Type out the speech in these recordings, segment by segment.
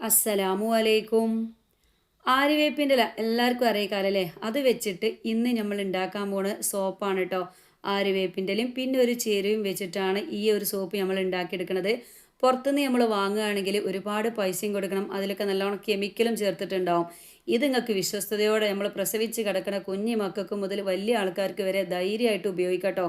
അസ്സലാമു അലൈക്കും. ആര്യവേപ്പിന്റെ ഇല എല്ലാവർക്കും അറിയിക്കാമല്ലേ അത് വെച്ചിട്ട് ഇന്ന് നമ്മൾ ഉണ്ടാക്കാൻ പോണ സോപ്പാണ് കേട്ടോ ആര്യവേപ്പിന്റെ ഇലയും പിന്നെ ഒരു ചേരുവയും വെച്ചിട്ടാണ് ഈ ഒരു സോപ്പ് നമ്മൾ ഉണ്ടാക്കിയെടുക്കുന്നത് പുറത്തുനിന്ന് നമ്മൾ വാങ്ങുകയാണെങ്കിൽ ഒരുപാട് പൈസയും കൊടുക്കണം. അതിലൊക്കെ നല്ലോണം കെമിക്കലും ചേർത്തിട്ടുണ്ടാവും. ഇത് നിങ്ങൾക്ക് വിശ്വസ്തയോടെ നമ്മൾ പ്രസവിച്ച് കിടക്കുന്ന കുഞ്ഞു മക്കൾക്ക് മുതൽ വലിയ ആൾക്കാർക്ക് വരെ ധൈര്യമായിട്ട് ഉപയോഗിക്കട്ടോ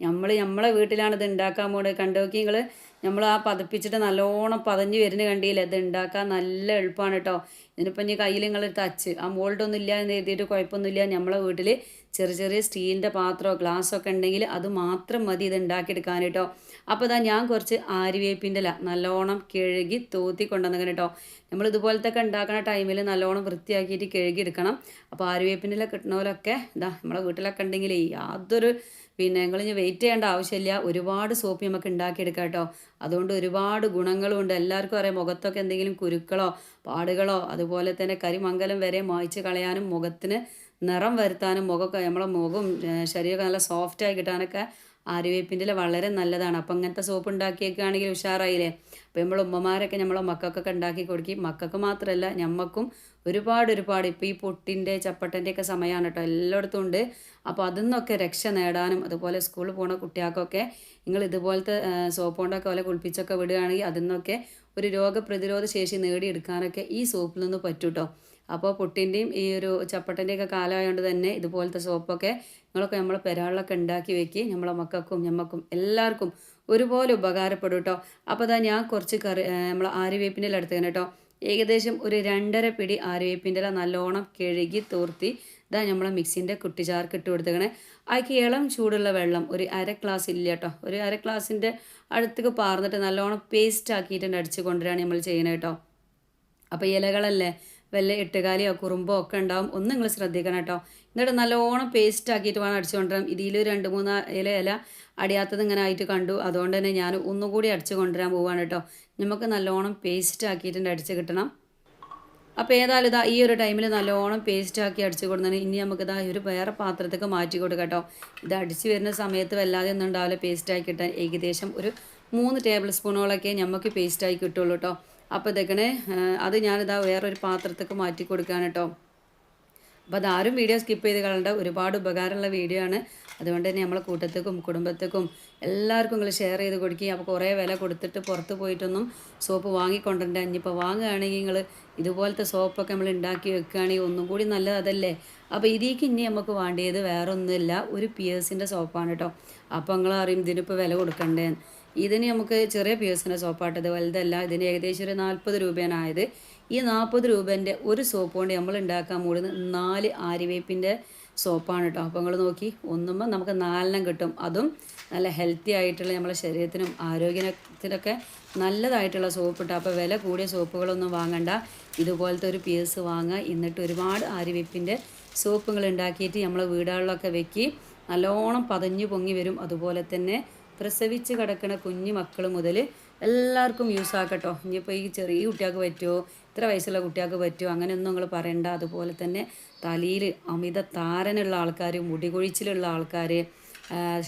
നമ്മൾ നമ്മളെ വീട്ടിലാണ് ഇത് ഉണ്ടാക്കാൻ പോകുന്നത് കണ്ടോക്കി നിങ്ങൾ നമ്മൾ ആ പതപ്പിച്ചിട്ട് നല്ലോണം പതഞ്ഞ് വരുന്ന കണ്ടിയില്ല ഇത് ഉണ്ടാക്കാൻ നല്ല എളുപ്പമാണ് കേട്ടോ ഇതിനിപ്പം ഇനി കയ്യിൽ നിങ്ങൾ ടച്ച് ആ മോൾഡൊന്നും ഇല്ല എന്ന് എഴുതിയിട്ട് കുഴപ്പമൊന്നുമില്ല നമ്മളെ വീട്ടിൽ ചെറിയ ചെറിയ സ്റ്റീലിന്റെ പാത്രമോ ഗ്ലാസ്സോ ഒക്കെ ഉണ്ടെങ്കിൽ അത് മാത്രം മതി ഇത് ഉണ്ടാക്കിയെടുക്കാൻ കേട്ടോ അപ്പോൾ ഇതാ ഞാൻ കുറച്ച് ആര്യവേപ്പിന്റെ ഇല നല്ലോണം കഴുകി തോത്തി കൊണ്ടുവന്നു കേട്ടോ. നമ്മൾ ഇതുപോലത്തെ ഉണ്ടാക്കുന്ന ടൈമിൽ നല്ലോണം വൃത്തിയാക്കിയിട്ട് കഴുകിയെടുക്കണം. അപ്പോൾ ആര്യവേപ്പിന്റെ ഇല കിട്ടണവരൊക്കെ ഇതാ നമ്മളെ വീട്ടിലൊക്കെ ഉണ്ടെങ്കിൽ യാതൊരു പിന്നെ നിങ്ങൾ ഇനി വെയിറ്റ് ചെയ്യേണ്ട ആവശ്യമില്ല. ഒരുപാട് സോപ്പ് നമുക്ക് ഉണ്ടാക്കിയെടുക്കാം കേട്ടോ. അതുകൊണ്ട് ഒരുപാട് ഗുണങ്ങളും ഉണ്ട്. എല്ലാവർക്കും അറിയാം മുഖത്തൊക്കെ എന്തെങ്കിലും കുരുക്കളോ പാടുകളോ അതുപോലെ തന്നെ കരിമംഗലം വരെ മായ്ച്ച് കളയാനും മുഖത്തിന് നിറം വരുത്താനും മുഖമൊക്കെ നമ്മളെ മുഖം ശരീരമൊക്കെ നല്ല സോഫ്റ്റായി കിട്ടാനൊക്കെ ആര്യവേപ്പിന്റെ വളരെ നല്ലതാണ്. അപ്പം അങ്ങനത്തെ സോപ്പ് ഉണ്ടാക്കിയൊക്കെയാണെങ്കിൽ ഉഷാറായില്ലേ? അപ്പോൾ നമ്മൾ ഉമ്മമാരൊക്കെ നമ്മളെ മക്കൾക്കൊക്കെ ഉണ്ടാക്കി കൊടുക്കും. മക്കൾക്ക് മാത്രമല്ല ഞമ്മക്കും ഒരുപാട് ഒരുപാട്. ഇപ്പോൾ ഈ പൊട്ടിന്റെ ചപ്പട്ടന്റെ ഒക്കെ സമയമാണ് കേട്ടോ എല്ലായിടത്തും ഉണ്ട്. അപ്പോൾ അതിൽ നിന്നൊക്കെ രക്ഷ നേടാനും അതുപോലെ സ്കൂളിൽ പോകുന്ന കുട്ടികൾക്കൊക്കെ നിങ്ങൾ ഇതുപോലത്തെ സോപ്പ് കൊണ്ടൊക്കെ പോലെ കുളിപ്പിച്ചൊക്കെ വിടുകയാണെങ്കിൽ അതിൽ നിന്നൊക്കെ ഒരു രോഗപ്രതിരോധ ശേഷി നേടിയെടുക്കാനൊക്കെ ഈ സോപ്പിൽ നിന്ന് പറ്റൂട്ടോ അപ്പോൾ പൊട്ടിന്റെയും ഈ ഒരു ചപ്പട്ടന്റെയൊക്കെ കാലമായതുകൊണ്ട് തന്നെ ഇതുപോലത്തെ സോപ്പൊക്കെ നിങ്ങളൊക്കെ നമ്മളെ പെരാളിലൊക്കെ ഉണ്ടാക്കി വെക്കി നമ്മളെ മക്കൾക്കും ഞമ്മക്കും എല്ലാവർക്കും ഒരുപോലെ ഉപകാരപ്പെടും കേട്ടോ. അപ്പോൾ അതാ ഞാൻ കുറച്ച് കറി നമ്മൾ ആര്യവേപ്പിന്റെ ഇല എടുത്തേനെ കേട്ടോ. ഏകദേശം ഒരു രണ്ടര പിടി ആര്യവേപ്പിന്റെ നല്ലോണം കഴുകി തോർത്തി ഇതാ നമ്മളെ മിക്സിന്റെ കുട്ടിചാർക്ക് ഇട്ട് കൊടുത്തേക്കണേ. അതിക്ക് ഇളം ചൂടുള്ള വെള്ളം ഒരു അര ഗ്ലാസ് ഇല്ല കേട്ടോ. ഒരു അര ഗ്ലാസിന്റെ അടുത്തേക്ക് പാർന്നിട്ട് നല്ലോണം പേസ്റ്റ് ആക്കിയിട്ട് അടിച്ച് കൊണ്ടുവരാണ് നമ്മൾ ചെയ്യുന്നത് കേട്ടോ. അപ്പോൾ ഇലകളല്ലേ വല്ല എട്ടുകാലിയോ കുറുമ്പോ ഒക്കെ ഉണ്ടാവും. ഒന്ന് നിങ്ങൾ ശ്രദ്ധിക്കണം കേട്ടോ. എന്നിട്ട് നല്ലോണം പേസ്റ്റ് ആക്കിയിട്ട് വേണം അടിച്ചുകൊണ്ടുവരാം ഇതിൽ രണ്ട് മൂന്ന് ഇല ഇല അടിയാത്തത് ഇങ്ങനെ ആയിട്ട് കണ്ടു. അതുകൊണ്ട് തന്നെ ഞാൻ ഒന്നുകൂടി അടിച്ചു കൊണ്ടുവരാൻ പോവാണ് കേട്ടോ. നമുക്ക് നല്ലോണം പേസ്റ്റ് ആക്കിയിട്ടുണ്ട് അടിച്ച് കിട്ടണം. അപ്പോൾ ഏതായാലും ഇതാ ഈ ഒരു ടൈമിൽ നല്ലോണം പേസ്റ്റ് ആക്കി അടിച്ചു കൊടുക്കുന്നത് ഇനി നമുക്ക് ഇതാ ഒരു വേറെ പാത്രത്തേക്ക് മാറ്റി കൊടുക്കാം കേട്ടോ. ഇത് അടിച്ച് വരുന്ന സമയത്ത് വല്ലാതെ ഒന്നും ഉണ്ടാവില്ല. പേസ്റ്റ് ആക്കി കിട്ടാൻ ഏകദേശം ഒരു മൂന്ന് ടേബിൾ സ്പൂണോളൊക്കെ നമുക്ക് പേസ്റ്റ് ആയി കിട്ടുള്ളൂ കേട്ടോ. അപ്പോൾ ഇതൊക്കെ അത് ഞാനിതാ വേറൊരു പാത്രത്തേക്ക് മാറ്റി കൊടുക്കുകയാണ് കേട്ടോ അപ്പോൾ അതാരും വീഡിയോ സ്കിപ്പ് ചെയ്ത് കളണ്ട ഒരുപാട് ഉപകാരമുള്ള വീഡിയോ ആണ്. അതുകൊണ്ട് തന്നെ നമ്മളെ കൂട്ടത്തേക്കും കുടുംബത്തേക്കും എല്ലാവർക്കും നിങ്ങൾ ഷെയർ ചെയ്ത് കൊടുക്കുക അപ്പോൾ കുറേ വില കൊടുത്തിട്ട് പുറത്ത് പോയിട്ടൊന്നും സോപ്പ് വാങ്ങിക്കൊണ്ടിട്ടുണ്ട് ഇനിയിപ്പോൾ വാങ്ങുകയാണെങ്കിൽ നിങ്ങൾ ഇതുപോലത്തെ സോപ്പൊക്കെ നമ്മൾ ഉണ്ടാക്കി വെക്കുകയാണെങ്കിൽ ഒന്നും കൂടി നല്ലതല്ലേ അപ്പോൾ ഇതിലേക്ക് ഇനി നമുക്ക് വേണ്ടിയത് വേറെ ഒന്നുമില്ല ഒരു പിയേഴ്സിന്റെ സോപ്പാണ് കേട്ടോ അപ്പോൾ നിങ്ങൾ അറിയും ഇതിനിപ്പോൾ വില കൊടുക്കണ്ടേ ഇതിന് നമുക്ക് ചെറിയ പിയേഴ്സിന്റെ സോപ്പാട്ടത് വലുതല്ല. ഇതിന് ഏകദേശം ഒരു നാൽപ്പത് രൂപയാണ് ഈ നാൽപ്പത് രൂപേന്റെ ഒരു സോപ്പ് കൊണ്ട് നമ്മൾ ഉണ്ടാക്കാൻ മൂടുന്ന നാല് ആര്യവേപ്പിന്റെ സോപ്പാണ് കേട്ടോ അപ്പോൾ നിങ്ങൾ നോക്കി. ഒന്നുമ്പോൾ നമുക്ക് നാലെണ്ണം കിട്ടും. അതും നല്ല ഹെൽത്തി ആയിട്ടുള്ള നമ്മളെ ശരീരത്തിനും ആരോഗ്യത്തിനൊക്കെ നല്ലതായിട്ടുള്ള സോപ്പ് ഇട്ടോ അപ്പോൾ വില കൂടിയ സോപ്പുകളൊന്നും വാങ്ങണ്ട. ഇതുപോലത്തെ ഒരു പീസ് വാങ്ങുക. എന്നിട്ട് ഒരുപാട് ആര്യവേപ്പിന്റെ സോപ്പുകൾ ഉണ്ടാക്കിയിട്ട് നമ്മളെ വീടുകളിലൊക്കെ വെക്കി നല്ലോണം പതഞ്ഞു പൊങ്ങി വരും. അതുപോലെ തന്നെ പ്രസവിച്ച് കിടക്കുന്ന കുഞ്ഞു മക്കൾ മുതൽ എല്ലാവർക്കും യൂസ് ആക്കട്ടോ. ഇനിയിപ്പോൾ ഈ ചെറിയ കുട്ടികൾക്ക് പറ്റുമോ ഇത്ര വയസ്സുള്ള കുട്ടികൾക്ക് പറ്റുമോ അങ്ങനെയൊന്നും നിങ്ങൾ പറയണ്ട. അതുപോലെ തന്നെ തലയിൽ അമിത താരനുള്ള ആൾക്കാർ മുടികൊഴിച്ചിലുള്ള ആൾക്കാർ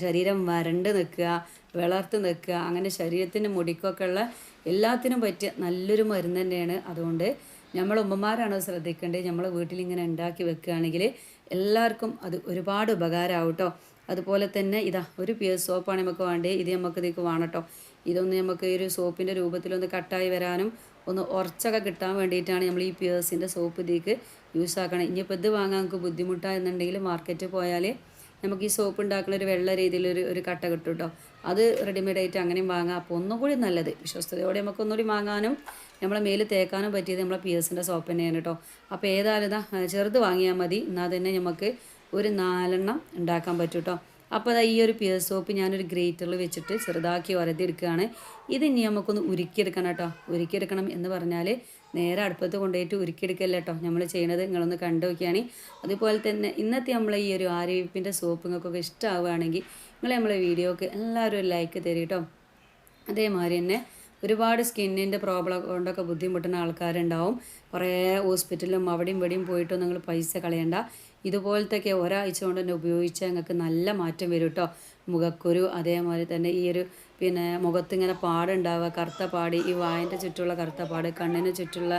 ശരീരം വരണ്ട് നിൽക്കുക വിളർത്ത് നിൽക്കുക അങ്ങനെ ശരീരത്തിന്റെ മുടിക്കൊക്കെ ഉള്ള എല്ലാത്തിനും പറ്റിയ നല്ലൊരു മരുന്ന് തന്നെയാണ്. അതുകൊണ്ട് നമ്മൾ ഉമ്മമാരാണ് ശ്രദ്ധിക്കേണ്ടത്. നമ്മൾ വീട്ടിലിങ്ങനെ ഉണ്ടാക്കി വെക്കുകയാണെങ്കിൽ എല്ലാവർക്കും അത് ഒരുപാട് ഉപകാരമാവും കേട്ടോ അതുപോലെ തന്നെ ഇതാ ഒരു പിയേഴ്സ് സോപ്പാണ് നമുക്ക് വേണ്ടത്. ഇത് നമുക്ക് ഇതിലേക്ക് വേണം ഇതൊന്ന് നമുക്ക് ഈ ഒരു സോപ്പിന്റെ രൂപത്തിലൊന്ന് കട്ടായി വരാനും ഒന്ന് ഉറച്ചൊക്കെ കിട്ടാൻ വേണ്ടിയിട്ടാണ് നമ്മൾ ഈ പിയേഴ്സിന്റെ സോപ്പ് ഇതിലേക്ക് യൂസ് ആക്കണം. ഇനിയിപ്പോൾ ഇത് വാങ്ങാൻ നമുക്ക് ബുദ്ധിമുട്ടാണെന്നുണ്ടെങ്കിൽ മാർക്കറ്റിൽ പോയാൽ നമുക്ക് ഈ സോപ്പ് ഉണ്ടാക്കുന്ന ഒരു വെള്ള രീതിയിലൊരു ഒരു കട്ട കിട്ടും കേട്ടോ അത് റെഡിമെയ്ഡ് ആയിട്ട് അങ്ങനെയും വാങ്ങാം. അപ്പോൾ ഒന്നും കൂടി നല്ലത്. വിശ്വസ്തയോടെ നമുക്ക് ഒന്നുകൂടി വാങ്ങാനും നമ്മളെ മേൽ തേക്കാനും പറ്റിയത് നമ്മളെ പിയേഴ്സിന്റെ സോപ്പ് തന്നെയാണ് കേട്ടോ അപ്പോൾ ഏതായാലും ചെറുത് വാങ്ങിയാൽ മതി. എന്നാൽ തന്നെ നമുക്ക് ഒരു നാലെണ്ണം ഉണ്ടാക്കാൻ പറ്റും കേട്ടോ അപ്പോൾ ഈ ഒരു പിയർ സോപ്പ് ഞാനൊരു ഗ്രേറ്ററിൽ വെച്ചിട്ട് ചെറുതാക്കി വരതിയെടുക്കുകയാണ്. ഇത് ഇനി നമുക്കൊന്ന് ഉരുക്കിയെടുക്കണം കേട്ടോ. ഉരുക്കിയെടുക്കണം എന്ന് പറഞ്ഞാൽ നേരെ അടുപ്പത്ത് കൊണ്ടുപോയിട്ട് ഉരുക്കിയെടുക്കല്ല കേട്ടോ. നമ്മൾ ചെയ്യണത് നിങ്ങളൊന്ന് കണ്ടു നോക്കിയാണ്. അതുപോലെ തന്നെ ഇന്നത്തെ നമ്മളെ ഈ ഒരു ആരോഗ്യപ്പിന്റെ സോപ്പ് നിങ്ങൾക്കൊക്കെ ഇഷ്ടമാവുകയാണെങ്കിൽ നിങ്ങൾ നമ്മളെ വീഡിയോക്ക് എല്ലാവരും ഒരു ലൈക്ക് തരും കേട്ടോ. അതേമാതിരി തന്നെ ഒരുപാട് സ്കിന്നിന്റെ പ്രോബ്ലം കൊണ്ടൊക്കെ ബുദ്ധിമുട്ടുന്ന ആൾക്കാരുണ്ടാവും. കുറേ ഹോസ്പിറ്റലിലും അവിടെയും ഇവിടെയും പോയിട്ട് നിങ്ങൾ പൈസ കളയണ്ട. ഇതുപോലത്തെയൊക്കെ ഒരാഴ്ച കൊണ്ട് തന്നെ ഉപയോഗിച്ചാൽ നിങ്ങൾക്ക് നല്ല മാറ്റം വരും കേട്ടോ മുഖക്കുരു അതേമാതിരി തന്നെ ഈ ഒരു പിന്നെ മുഖത്തിങ്ങനെ പാടുണ്ടാവുക കറുത്ത പാടി ഈ വായന്റെ ചുറ്റുള്ള കറുത്ത പാട് കണ്ണിന് ചുറ്റുള്ള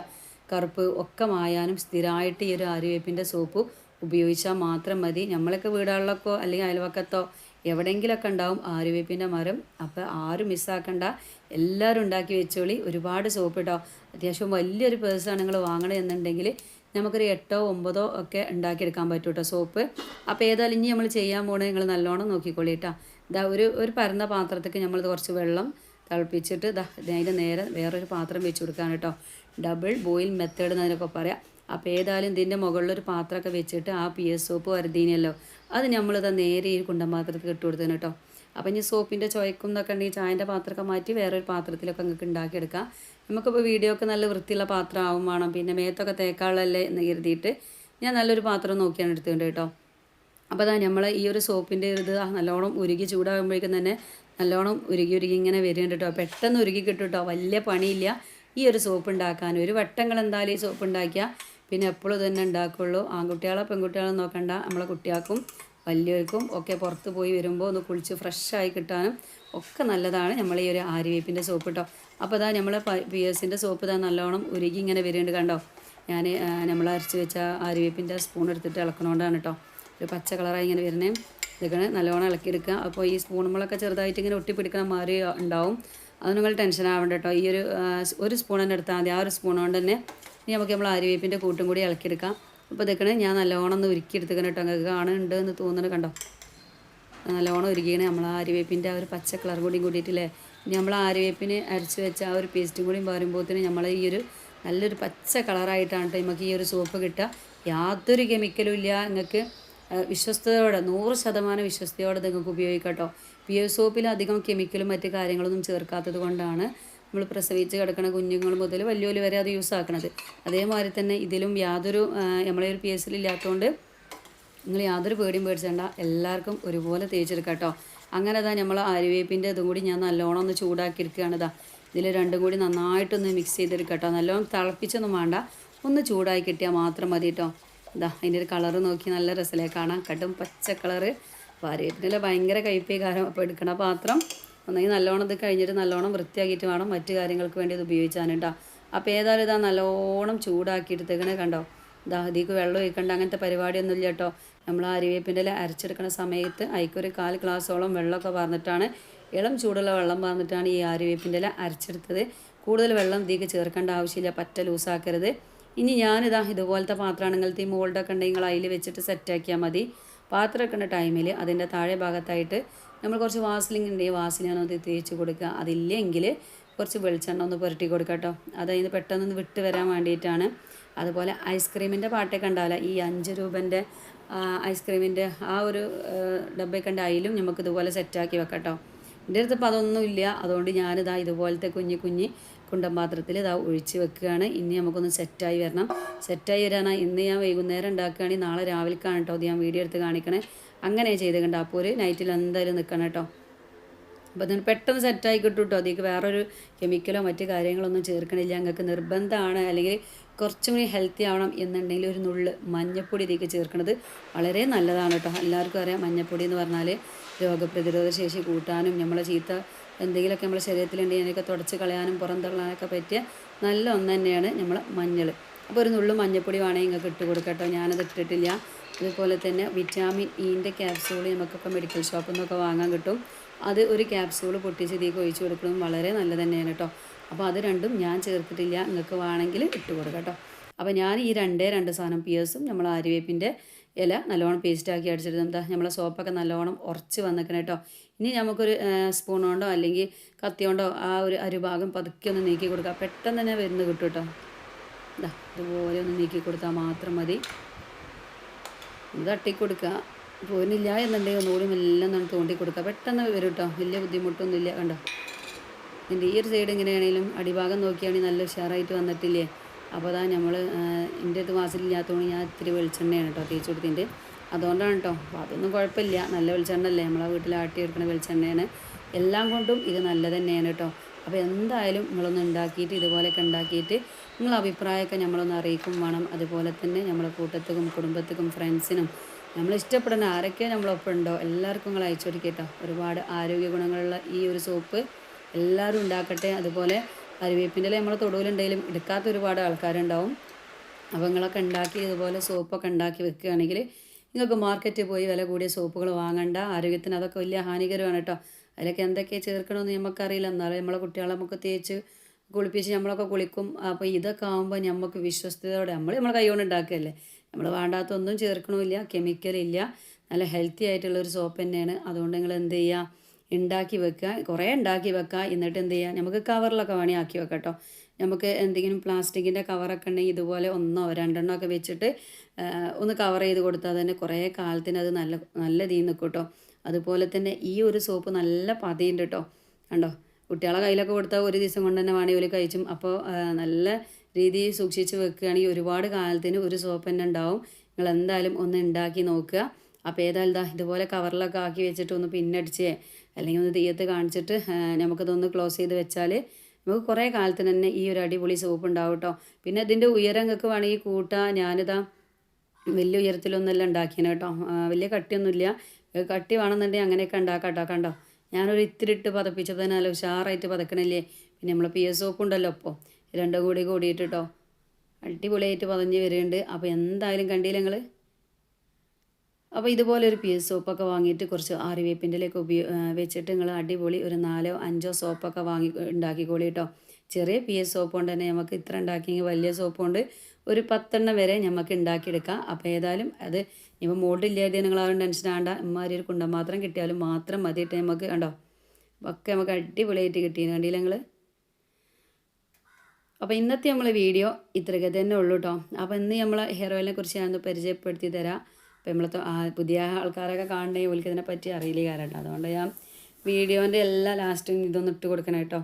കറുപ്പ് ഒക്കെ മായാനും സ്ഥിരമായിട്ട് ഈ ഒരു ആര്യവേപ്പിന്റെ സോപ്പ് ഉപയോഗിച്ചാൽ മാത്രം മതി. നമ്മളൊക്കെ വീടുകളിലൊക്കെ അല്ലെങ്കിൽ അയൽവക്കത്തോ എവിടെയെങ്കിലൊക്കെ ഉണ്ടാവും ആര്യവേപ്പിന്റെ മരം. അപ്പോൾ ആരും മിസ്സാക്കണ്ട. എല്ലാവരും ഉണ്ടാക്കി വെച്ചോളി. ഒരുപാട് സോപ്പ് ഇട്ടോ അത്യാവശ്യം വലിയൊരു പേഴ്സാണ് നിങ്ങൾ വാങ്ങണത് എന്നുണ്ടെങ്കിൽ നമുക്കൊരു എട്ടോ ഒമ്പതോ ഒക്കെ ഉണ്ടാക്കിയെടുക്കാൻ പറ്റും കേട്ടോ സോപ്പ്. അപ്പോൾ ഏതായാലും ഇനി നമ്മൾ ചെയ്യാൻ പോകണേ നിങ്ങൾ നല്ലോണം നോക്കിക്കോളി കേട്ടോ ഇതാ ഒരു ഒരു പരന്ന പാത്രത്തേക്ക് നമ്മളിത് കുറച്ച് വെള്ളം തിളപ്പിച്ചിട്ട് ഇതാ അതിന്റെ നേരെ വേറൊരു പാത്രം വെച്ച് കൊടുക്കാൻ കേട്ടോ ഡബിൾ ബോയിൽ മെത്തേഡ് എന്നതിനൊക്കെ പറയാം. അപ്പോൾ ഏതായാലും ഇതിന്റെ മുകളിലൊരു പാത്രമൊക്കെ വെച്ചിട്ട് ആ പി എസ് സോപ്പ് വരുതീനല്ലോ. അത് നമ്മളിത് നേരെ ഈ കുണ്ടൻ പാത്രത്തിൽ ഇട്ട് കൊടുത്തതിന് കേട്ടോ അപ്പം ഇനി സോപ്പിന്റെ ചോയ്ക്കും എന്നൊക്കെ ഉണ്ടെങ്കിൽ ചായന്റെ പാത്രമൊക്കെ മാറ്റി വേറൊരു പാത്രത്തിലൊക്കെ നിങ്ങൾക്ക് ഉണ്ടാക്കിയെടുക്കാം. നമുക്കിപ്പോൾ വീഡിയോ ഒക്കെ നല്ല വൃത്തിയുള്ള പാത്രം ആവും വേണം. പിന്നെ മേത്തൊക്കെ തേക്കാളല്ലേ എന്ന് കരുതിയിട്ട് ഞാൻ നല്ലൊരു പാത്രം നോക്കിയാണ് എടുത്തുകൊണ്ട് കേട്ടോ. അപ്പോൾ അതാ നമ്മൾ ഈ ഒരു സോപ്പിന്റെ ഇത് നല്ലോണം ഉരുകി ചൂടാകുമ്പോഴേക്കും തന്നെ നല്ലോണം ഉരുകി ഉരുകി ഇങ്ങനെ വരുന്നുണ്ട് കേട്ടോ. പെട്ടെന്ന് ഉരുകി കിട്ടും കേട്ടോ. വലിയ പണിയില്ല ഈ ഒരു സോപ്പ് ഉണ്ടാക്കാൻ. ഒരു വട്ടങ്ങൾ എന്തായാലും ഈ സോപ്പ് ഉണ്ടാക്കിയാൽ പിന്നെ എപ്പോഴും തന്നെ ഉണ്ടാക്കുകയുള്ളൂ ആൺകുട്ടികളോ പെൺകുട്ടികളോ നോക്കണ്ട. നമ്മളെ കുട്ടികൾക്കും വലിയവർക്കും ഒക്കെ പുറത്ത് പോയി വരുമ്പോൾ ഒന്ന് കുളിച്ച് ഫ്രഷായി കിട്ടാനും ഒക്കെ നല്ലതാണ് നമ്മൾ ഈ ഒരു ആര്യവേപ്പിന്റെ സോപ്പ് കേട്ടോ. അപ്പോൾ അതാ നമ്മൾ പി എസിന്റെ സോപ്പ് ഇതാ നല്ലോണം ഉരുകി ഇങ്ങനെ വരുന്നുണ്ട് കണ്ടോ? ഞാൻ നമ്മൾ അരച്ച് വെച്ച ആര്യവേപ്പിന്റെ സ്പൂൺ എടുത്തിട്ട് ഇളക്കണോണ്ടാണ് കേട്ടോ ഒരു പച്ച കളറായി ഇങ്ങനെ വരുന്നേ ഇതൊക്കെ നല്ലോണം ഇളക്കിയെടുക്കുക. അപ്പോൾ ഈ സ്പൂണുകളൊക്കെ ചെറുതായിട്ട് ഇങ്ങനെ ഒട്ടിപ്പിടിക്കണ മാറി ഉണ്ടാവും. അത് നിങ്ങൾ ടെൻഷൻ ആവേണ്ട കേട്ടോ ഈ ഒരു ഒരു സ്പൂൺ തന്നെ എടുത്താൽ മതി. ആ ഒരു സ്പൂൺ കൊണ്ട് തന്നെ ഇനി നമുക്ക് നമ്മൾ ആര്യവേപ്പിന്റെ കൂട്ടും കൂടി ഇളക്കിയെടുക്കാം. അപ്പോൾ ഇതൊക്കെ ഞാൻ നല്ലോണം ഒന്ന് ഉരുക്കിയെടുത്തേക്കണം കേട്ടോ നിങ്ങൾക്ക് കാണുന്നുണ്ട് എന്ന് തോന്നുന്നത് കണ്ടോ? നല്ലോണം ഒരുക്കിയാണ് നമ്മൾ ആര്യവേപ്പിന്റെ ആ ഒരു പച്ച കളർ കൂടി കൂടിയിട്ടില്ലേ നമ്മൾ ആര്യവേപ്പിന് അരച്ച് വെച്ച ആ ഒരു പേസ്റ്റും കൂടി പറയുമ്പോഴത്തേന് നമ്മൾ ഈ ഒരു നല്ലൊരു പച്ച കളറായിട്ടാണ് നമുക്ക് ഈ ഒരു സോപ്പ് കിട്ടുക യാതൊരു കെമിക്കലും ഇല്ല. നിങ്ങൾക്ക് വിശ്വസ്തയോടെ നൂറ് ശതമാനം വിശ്വസ്തയോടെ നിങ്ങൾക്ക് ഉപയോഗിക്കാം കേട്ടോ പി എസ് സോപ്പിൽ അധികം കെമിക്കലും മറ്റു കാര്യങ്ങളൊന്നും ചേർക്കാത്തത് കൊണ്ടാണ് നമ്മൾ പ്രസവിച്ച് കിടക്കുന്ന കുഞ്ഞുങ്ങൾ മുതൽ വലിയ വരെ അത് യൂസ് ആക്കണത്. അതേമാതിരി തന്നെ ഇതിലും യാതൊരു നമ്മളെ ഒരു പി എസ് ഇല്ലാത്തതുകൊണ്ട് നിങ്ങൾ യാതൊരു പേടിയും പേടിച്ചേണ്ട. എല്ലാവർക്കും ഒരുപോലെ തേച്ചെടുക്കാം കേട്ടോ അങ്ങനെ അതാ നമ്മൾ അരിവേപ്പിന്റെ ഇതും കൂടി ഞാൻ നല്ലോണം ഒന്ന് ചൂടാക്കിയിരിക്കുകയാണ് ഇതാ ഇതിൽ രണ്ടും കൂടി നന്നായിട്ടൊന്ന് മിക്സ് ചെയ്തെടുക്കാം കേട്ടോ നല്ലോണം തിളപ്പിച്ചൊന്നും വേണ്ട. ഒന്ന് ചൂടാക്കി കിട്ടിയാൽ മാത്രം മതി കേട്ടോ ഇതാ അതിന്റെ ഒരു കളറ് നോക്കി നല്ല രസമല്ലേ കാണാം കട്ടും പച്ച കളറ്. ആര്യവേപ്പിന്റെ ഭയങ്കര കയ്പേ കാരം. അപ്പോൾ എടുക്കണ പാത്രം ഒന്നെങ്കിൽ നല്ലോണം ഇത് കഴിഞ്ഞിട്ട് നല്ലോണം വൃത്തിയാക്കിയിട്ട് വേണം മറ്റു കാര്യങ്ങൾക്ക് വേണ്ടി ഇത് ഉപയോഗിച്ചാണ് കേട്ടോ അപ്പോൾ ഏതായാലും ഇതാ നല്ലോണം ചൂടാക്കിയെടുത്തേക്കണേ കണ്ടോ. ഇതാ ഇതിക്ക് വെള്ളം ഒഴിക്കേണ്ട അങ്ങനത്തെ പരിപാടിയൊന്നുമില്ല കേട്ടോ. നമ്മൾ അരിവേപ്പിന്റെ ഇല അരച്ചെടുക്കുന്ന സമയത്ത് അതിക്കൊരു കാൽ ഗ്ലാസ്സോളം വെള്ളമൊക്കെ പറഞ്ഞിട്ടാണ് ഇളം ചൂടുള്ള വെള്ളം പറഞ്ഞിട്ടാണ് ഈ ആര്യവേപ്പിന്റെ ഇല അരച്ചെടുത്തത്. കൂടുതൽ വെള്ളം ഇതിക്ക് ചേർക്കേണ്ട ആവശ്യമില്ല പറ്റ ലൂസാക്കരുത്. ഇനി ഞാനിതാ ഇതുപോലത്തെ പാത്രമാണെങ്കിൽ ഈ മോൾഡൊക്കെ ഉണ്ടെങ്കിൽ അതിൽ വെച്ചിട്ട് സെറ്റാക്കിയാൽ മതി. പാത്രം വെക്കേണ്ട ടൈമിൽ അതിന്റെ താഴെ ഭാഗത്തായിട്ട് നമ്മൾ കുറച്ച് വാസലിംഗ് ഉണ്ടെങ്കിൽ വാസലിനാണ് അത് തേച്ച് കൊടുക്കുക. അതില്ലെങ്കിൽ കുറച്ച് വെളിച്ചെണ്ണ ഒന്ന് പുരട്ടി കൊടുക്കാം അതായത് പെട്ടെന്ന് വിട്ട് വരാൻ വേണ്ടിയിട്ടാണ്. അതുപോലെ ഐസ്ക്രീമിന്റെ പാട്ടൊക്കെ ഉണ്ടാവില്ല ഈ അഞ്ച് രൂപന്റെ ഐസ്ക്രീമിന്റെ ആ ഒരു ഡബ്ബയൊക്കെ കണ്ടായാലും നമുക്ക് ഇതുപോലെ സെറ്റാക്കി വെക്കാം കേട്ടോ. എന്റെ അടുത്ത് ഇപ്പോൾ അതൊന്നുമില്ല അതുകൊണ്ട് ഞാനിതാ ഇതുപോലത്തെ കുഞ്ഞി കുഞ്ഞി കുണ്ടം പാത്രത്തിൽ ഇതാ ഒഴിച്ച് വെക്കുകയാണ്. ഇനി നമുക്കൊന്ന് സെറ്റായി വരണം. സെറ്റായി വരാനാ ഇന്ന് ഞാൻ വൈകുന്നേരം ഉണ്ടാക്കുകയാണെങ്കിൽ നാളെ രാവിലെ കാണട്ടോ. അത് ഞാൻ വീഡിയോ എടുത്ത് കാണിക്കണേ. അങ്ങനെ ചെയ്ത് കണ്ട അപ്പോൾ ഒരു നൈറ്റിൽ എന്തായാലും നിൽക്കണം കേട്ടോ. അപ്പോൾ അതിന് പെട്ടെന്ന് സെറ്റായി കിട്ടും കേട്ടോ അതിലേക്ക് വേറൊരു കെമിക്കലോ മറ്റു കാര്യങ്ങളൊന്നും ചേർക്കണില്ല. ഞങ്ങൾക്ക് നിർബന്ധമാണ്. അല്ലെങ്കിൽ കുറച്ചും കൂടി ഹെൽത്തി ആവണം എന്നുണ്ടെങ്കിൽ ഒരു നുള്ള് മഞ്ഞപ്പൊടി ഇതിലേക്ക് ചേർക്കുന്നത് വളരെ നല്ലതാണ് കേട്ടോ. എല്ലാവർക്കും അറിയാം മഞ്ഞപ്പൊടി എന്ന് പറഞ്ഞാൽ രോഗപ്രതിരോധ ശേഷി കൂട്ടാനും നമ്മളെ ചീത്ത എന്തെങ്കിലുമൊക്കെ നമ്മുടെ ശരീരത്തിലുണ്ടെങ്കിൽ അതിനൊക്കെ തുടച്ച് കളയാനും പുറന്തള്ളാനൊക്കെ പറ്റിയ നല്ല ഒന്ന് തന്നെയാണ് നമ്മൾ മഞ്ഞൾ. അപ്പോൾ ഒരു നുള്ളു മഞ്ഞപ്പൊടി വേണമെങ്കിൽ നിങ്ങൾക്ക് ഇട്ട് കൊടുക്കട്ടോ ഞാനത് ഇട്ടിട്ടില്ല. അതുപോലെ തന്നെ വിറ്റാമിൻ ഇന്റെ ക്യാപ്സൂൾ നമുക്കൊക്കെ മെഡിക്കൽ ഷോപ്പിൽ നിന്നൊക്കെ വാങ്ങാൻ കിട്ടും. അത് ഒരു ക്യാപ്സൂൾ പൊട്ടിച്ച് ഇതിലേക്ക് ഒഴിച്ച് കൊടുക്കണം വളരെ നല്ല തന്നെയാണ് കേട്ടോ. അപ്പോൾ അത് രണ്ടും ഞാൻ ചേർത്തിട്ടില്ല. നിങ്ങൾക്ക് വേണമെങ്കിൽ ഇട്ട് കൊടുക്കാം കേട്ടോ. അപ്പോൾ ഞാൻ ഈ രണ്ടേ രണ്ട് സാധനം പിയേഴ്സും നമ്മൾ ആര്യവേപ്പിന്റെ ഇല നല്ലോണം പേസ്റ്റാക്കി അടിച്ചിട്ട് എന്താ നമ്മളെ സോപ്പൊക്കെ നല്ലോണം ഉറച്ച് വന്നിക്കണം കേട്ടോ. ഇനി നമുക്കൊരു സ്പൂൺ കൊണ്ടോ അല്ലെങ്കിൽ കത്തി കൊണ്ടോ ആ ഒരു അരുഭാഗം പതുക്കെ ഒന്ന് നീക്കി കൊടുക്കുക പെട്ടെന്ന് തന്നെ വരുന്ന കിട്ടും കേട്ടോ. ഇതാ ഇതുപോലെ ഒന്ന് നീക്കി കൊടുത്താൽ മാത്രം മതി. ഇത് തട്ടിക്കൊടുക്കുക. പോരുന്നില്ല എന്നുണ്ടെങ്കിൽ ഒന്നുകൂടി മെല്ലെ നമുക്ക് തോണ്ടി കൊടുക്കുക പെട്ടെന്ന് വരും കേട്ടോ വലിയ ബുദ്ധിമുട്ടൊന്നുമില്ല. കണ്ടോ? ഇതിന്റെ ഈ ഒരു സൈഡ് എങ്ങനെയാണെങ്കിലും അടിഭാഗം നോക്കിയാണെങ്കിൽ നല്ല ഉഷാറായിട്ട് വന്നിട്ടില്ലേ? അപ്പോൾ അതാ നമ്മൾ എന്റെ അടുത്ത് വാസലില്ലാത്തതുകൊണ്ട് ഞാൻ ഇത്തിരി വെളിച്ചെണ്ണയാണ് കേട്ടോ തേച്ച് കൊടുത്തിന്റെ. അതുകൊണ്ടാണ് കേട്ടോ അപ്പോൾ അതൊന്നും കുഴപ്പമില്ല. നല്ല വെളിച്ചെണ്ണ അല്ലേ നമ്മളെ വീട്ടിൽ ആട്ടി എടുക്കുന്ന വെളിച്ചെണ്ണയാണ്. എല്ലാം കൊണ്ടും ഇത് നല്ല തന്നെയാണ് കേട്ടോ അപ്പോൾ എന്തായാലും നിങ്ങളൊന്ന് ഉണ്ടാക്കിയിട്ട് ഇതുപോലെയൊക്കെ ഉണ്ടാക്കിയിട്ട് നിങ്ങളെ അഭിപ്രായമൊക്കെ നമ്മളൊന്ന് അറിയിക്കും വേണം. അതുപോലെ തന്നെ നമ്മളെ കൂട്ടത്തിനും കുടുംബത്തിനും ഫ്രണ്ട്സിനും നമ്മൾ ഇഷ്ടപ്പെടുന്ന ആരൊക്കെ നമ്മളൊപ്പം ഉണ്ടോ എല്ലാവർക്കും നിങ്ങൾ അയച്ചു കൊടുക്കട്ടോ ഒരുപാട് ആരോഗ്യ ഗുണങ്ങളുള്ള ഈ ഒരു സോപ്പ് എല്ലാവരും ഉണ്ടാക്കട്ടെ. അതുപോലെ അരിവേപ്പിന്റെ നമ്മൾ തൊടുവിലുണ്ടെങ്കിലും എടുക്കാത്ത ഒരുപാട് ആൾക്കാരുണ്ടാവും. അപ്പോൾ നിങ്ങളൊക്കെ ഉണ്ടാക്കി ഇതുപോലെ സോപ്പൊക്കെ ഉണ്ടാക്കി വെക്കുകയാണെങ്കിൽ നിങ്ങൾക്ക് മാർക്കറ്റിൽ പോയി വില കൂടിയ സോപ്പുകൾ വാങ്ങണ്ട. ആരോഗ്യത്തിന് അതൊക്കെ വലിയ ഹാനികരമാണ് കേട്ടോ. അതിലൊക്കെ എന്തൊക്കെ ചേർക്കണമെന്ന് നമുക്കറിയില്ല. എന്നാലും നമ്മളെ കുട്ടികളെ നമുക്ക് തേച്ച് കുളിപ്പിച്ച് നമ്മളൊക്കെ കുളിക്കും. അപ്പോൾ ഇതൊക്കെ ആകുമ്പോൾ നമുക്ക് വിശ്വസ്തയോടെ നമ്മൾ നമ്മളെ കൈകൊണ്ട് ഉണ്ടാക്കുകയല്ലേ? നമ്മൾ വേണ്ടാത്തൊന്നും ചേർക്കണമില്ല കെമിക്കലില്ല നല്ല ഹെൽത്തി ആയിട്ടുള്ള ഒരു സോപ്പ് തന്നെയാണ്. അതുകൊണ്ട് നിങ്ങൾ എന്ത് ചെയ്യുക ഉണ്ടാക്കി വെക്കുക കുറേ ഉണ്ടാക്കി വെക്കുക എന്നിട്ട് എന്ത് ചെയ്യുക നമുക്ക് കവറിലൊക്കെ വേണേൽ ആക്കി വെക്കാം കേട്ടോ നമുക്ക് എന്തെങ്കിലും പ്ലാസ്റ്റിക്കിന്റെ കവറൊക്കെ ഉണ്ടെങ്കിൽ ഇതുപോലെ ഒന്നോ രണ്ടെണ്ണോ ഒക്കെ വെച്ചിട്ട് ഒന്ന് കവർ ചെയ്ത് കൊടുത്താൽ തന്നെ കുറേ കാലത്തിന് അത് നല്ല നല്ല തീ നിൽക്കും കേട്ടോ അതുപോലെ തന്നെ ഈ ഒരു സോപ്പ് നല്ല പതിയുണ്ട് കേട്ടോ കണ്ടോ? കുട്ടികളെ കയ്യിലൊക്കെ കൊടുത്താൽ ഒരു ദിവസം കൊണ്ട് തന്നെ വേണമെങ്കിൽ കഴിച്ചും. അപ്പോൾ നല്ല രീതിയിൽ സൂക്ഷിച്ച് വെക്കുകയാണെങ്കിൽ ഒരുപാട് കാലത്തിന് ഒരു സോപ്പ് തന്നെ ഉണ്ടാവും. നിങ്ങൾ എന്തായാലും ഒന്ന് ഉണ്ടാക്കി നോക്കുക. അപ്പോൾ ഏതായാലും ഇതാ ഇതുപോലെ കവറിലൊക്കെ ആക്കി വെച്ചിട്ട് ഒന്ന് പിന്നടിച്ച് അല്ലെങ്കിൽ ഒന്ന് തീയത്ത് കാണിച്ചിട്ട് നമുക്കതൊന്ന് ക്ലോസ് ചെയ്ത് വെച്ചാൽ നമുക്ക് കുറേ കാലത്തിന് തന്നെ ഈ ഒരു അടിപൊളി സോപ്പ് ഉണ്ടാവും കേട്ടോ പിന്നെ ഇതിന്റെ ഉയരം നിങ്ങൾക്ക് വേണമെങ്കിൽ കൂട്ടാം. ഞാനിതാ വലിയ ഉയരത്തിലൊന്നുമല്ല ഉണ്ടാക്കിയാണ് കേട്ടോ വലിയ കട്ടിയൊന്നുമില്ല. കട്ടി വേണമെന്നുണ്ടെങ്കിൽ അങ്ങനെയൊക്കെ ഉണ്ടാക്കാം കേട്ടോ കണ്ടോ? ഞാനൊരു ഇത്തിരി ഇട്ട് പതപ്പിച്ചപ്പോൾ തന്നെ നല്ല ഉഷാറായിട്ട് പതക്കണില്ലേ? പിന്നെ നമ്മൾ പി എസ് സോപ്പ് ഉണ്ടല്ലോ ഇപ്പോൾ. രണ്ടും കൂടി കൂടിയിട്ട് കേട്ടോ അടിപൊളിയായിട്ട് പതഞ്ഞ് വരുന്നുണ്ട് അപ്പോൾ എന്തായാലും കണ്ടില്ല നിങ്ങൾ അപ്പോൾ ഇതുപോലെ ഒരു പീസ് സോപ്പൊക്കെ വാങ്ങിയിട്ട് കുറച്ച് ആറിവേപ്പിന്റെലേക്ക് ഉപയോ വെച്ചിട്ട് നിങ്ങൾ അടിപൊളി ഒരു നാലോ അഞ്ചോ സോപ്പൊക്കെ വാങ്ങി ഉണ്ടാക്കിക്കോളി കേട്ടോ ചെറിയ പി എസ് സോപ്പ് കൊണ്ട് തന്നെ നമുക്ക് ഇത്ര ഉണ്ടാക്കിയെങ്കിൽ വലിയ സോപ്പ് കൊണ്ട് ഒരു പത്തെണ്ണം വരെ നമുക്ക് ഉണ്ടാക്കിയെടുക്കാം അപ്പോൾ ഏതായാലും അത് ഇപ്പോൾ മോട്ടില്ലാതെ നിങ്ങൾ ആരും ടെൻഷൻ ആണ്ട. ഇമ്മാരി ഒരു കുണ്ടം മാത്രം കിട്ടിയാലും മാത്രം മതിയിട്ട് നമുക്ക് കണ്ടോ? ഒക്കെ നമുക്ക് അടിപൊളിയായിട്ട് കിട്ടിയെന്ന് കണ്ടില്ല നിങ്ങൾ അപ്പോൾ ഇന്നത്തെ നമ്മൾ വീഡിയോ ഇത്രയൊക്കെ തന്നെ ഉള്ളൂ കേട്ടോ അപ്പോൾ ഇന്ന് നമ്മൾ ഹെയർ ഓയിലിനെ കുറിച്ച് ഞാനൊന്ന് പരിചയപ്പെടുത്തി തരാം അപ്പോൾ നമ്മൾ പുതിയ ആൾക്കാരൊക്കെ കാണണേ ഓൽക്ക് ഇതിനെ പറ്റി അറിയില്ല കാരണം അതുകൊണ്ട് ഞാൻ വീഡിയോന്റെ എല്ലാ ലാസ്റ്റും ഇതൊന്നും ഇട്ട് കൊടുക്കണം കേട്ടോ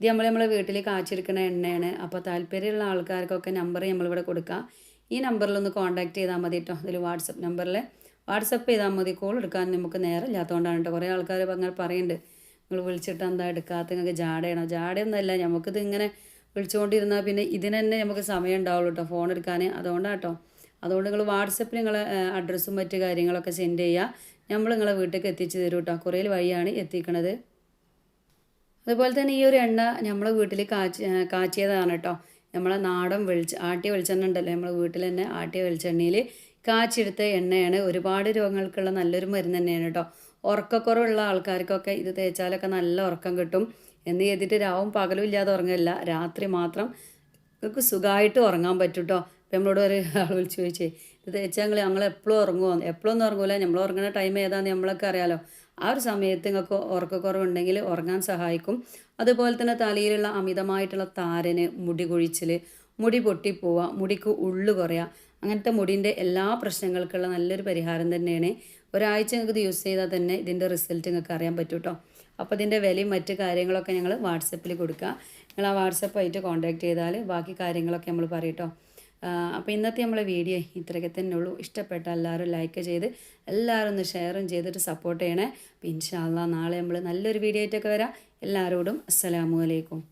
ഇത് നമ്മൾ നമ്മളെ വീട്ടിൽ കാച്ചെടുക്കുന്ന എണ്ണയാണ്. അപ്പോൾ താല്പര്യമുള്ള ആൾക്കാർക്കൊക്കെ നമ്പർ നമ്മളിവിടെ കൊടുക്കാം. ഈ നമ്പറിലൊന്ന് കോൺടാക്റ്റ് ചെയ്താൽ മതി കേട്ടോ ഇതിൽ വാട്സപ്പ് നമ്പറിൽ വാട്സപ്പ് ചെയ്താൽ മതി. കോൾ എടുക്കാൻ നമുക്ക് നേരം ഇല്ലാത്തതുകൊണ്ടാണ് കേട്ടോ കുറേ ആൾക്കാർ അങ്ങനെ പറയുന്നുണ്ട് നിങ്ങൾ വിളിച്ചിട്ട് എന്താ എടുക്കാത്ത നിങ്ങൾക്ക് ജാടയാണോ? ജാടയൊന്നുമല്ല. നമുക്കിത് ഇങ്ങനെ വിളിച്ചുകൊണ്ടിരുന്നാൽ പിന്നെ ഇതിന് തന്നെ നമുക്ക് സമയം ഉണ്ടാവുള്ളൂ കേട്ടോ ഫോൺ എടുക്കാൻ. അതുകൊണ്ടാണ് കേട്ടോ അതുകൊണ്ട് നിങ്ങൾ വാട്സപ്പിൽ നിങ്ങളെ അഡ്രസ്സും മറ്റു കാര്യങ്ങളൊക്കെ സെൻഡ് ചെയ്യുക നമ്മൾ നിങ്ങളെ വീട്ടിലേക്ക് എത്തിച്ചു തരും കേട്ടോ കുറേ വഴിയാണ് എത്തിക്കണത്. അതുപോലെ തന്നെ ഈ ഒരു എണ്ണ നമ്മളെ വീട്ടിൽ കാച്ചി കാച്ചിയതാണ് കേട്ടോ നമ്മളെ നാടൻ വെളിച്ച ആട്ടിയ വെളിച്ചെണ്ണ ഉണ്ടല്ലോ നമ്മളെ വീട്ടിൽ തന്നെ ആട്ടിയ വെളിച്ചെണ്ണയിൽ കാച്ചെടുത്ത എണ്ണയാണ്. ഒരുപാട് രോഗങ്ങൾക്കുള്ള നല്ലൊരു മരുന്ന് തന്നെയാണ് കേട്ടോ ഉറക്കക്കുറവുള്ള ആൾക്കാർക്കൊക്കെ ഇത് തേച്ചാലൊക്കെ നല്ല ഉറക്കം കിട്ടും. എന്ന് ചെയ്തിട്ട് രാവും പകലും ഇല്ലാതെ ഉറങ്ങില്ല രാത്രി മാത്രം നിങ്ങൾക്ക് സുഖമായിട്ട് ഉറങ്ങാൻ പറ്റും കേട്ടോ നമ്മളോട് ഒരു ആൾ വിളിച്ച് ചോദിച്ചേ ഇത് തേച്ചാൽ ഞങ്ങൾ ഞങ്ങൾ എപ്പോഴും ഉറങ്ങുമോ എപ്പോഴൊന്നും ഉറങ്ങൂല. നമ്മൾ ഉറങ്ങുന്ന ടൈം ഏതാണെന്ന് നമ്മളൊക്കെ അറിയാലോ. ആ ഒരു സമയത്ത് നിങ്ങൾക്ക് ഉറക്കക്കുറവുണ്ടെങ്കിൽ ഉറങ്ങാൻ സഹായിക്കും. അതുപോലെ തന്നെ തലയിലുള്ള അമിതമായിട്ടുള്ള താരന് മുടി കൊഴിച്ചിൽ മുടി പൊട്ടിപ്പോവുക മുടിക്ക് ഉള്ളു കുറയുക അങ്ങനത്തെ മുടിന്റെ എല്ലാ പ്രശ്നങ്ങൾക്കുള്ള നല്ലൊരു പരിഹാരം തന്നെയാണ്. ഒരാഴ്ച നിങ്ങൾക്ക് ഇത് യൂസ് ചെയ്താൽ തന്നെ ഇതിന്റെ റിസൾട്ട് നിങ്ങൾക്ക് അറിയാൻ പറ്റൂട്ടോ. അപ്പോൾ ഇതിന്റെ വിലയും മറ്റ് കാര്യങ്ങളൊക്കെ ഞങ്ങൾ വാട്സപ്പിൽ കൊടുക്കുക നിങ്ങൾ ആ വാട്സപ്പായിട്ട് കോൺടാക്ട് ചെയ്താൽ ബാക്കി കാര്യങ്ങളൊക്കെ നമ്മൾ പറയട്ടോ. അപ്പോൾ ഇന്നത്തെ നമ്മളെ വീഡിയോ ഇത്രയൊക്കെ തന്നെ ഉള്ളൂ. ഇഷ്ടപ്പെട്ട എല്ലാവരും ലൈക്ക് ചെയ്ത് എല്ലാവരും ഒന്ന് ഷെയറും ചെയ്തിട്ട് സപ്പോർട്ട് ചെയ്യണേ. ഇൻഷാല്ല നാളെ നമ്മൾ നല്ലൊരു വീഡിയോ ആയിട്ടൊക്കെ വരാം. എല്ലാവരോടും അസ്സലാമു അലൈക്കും.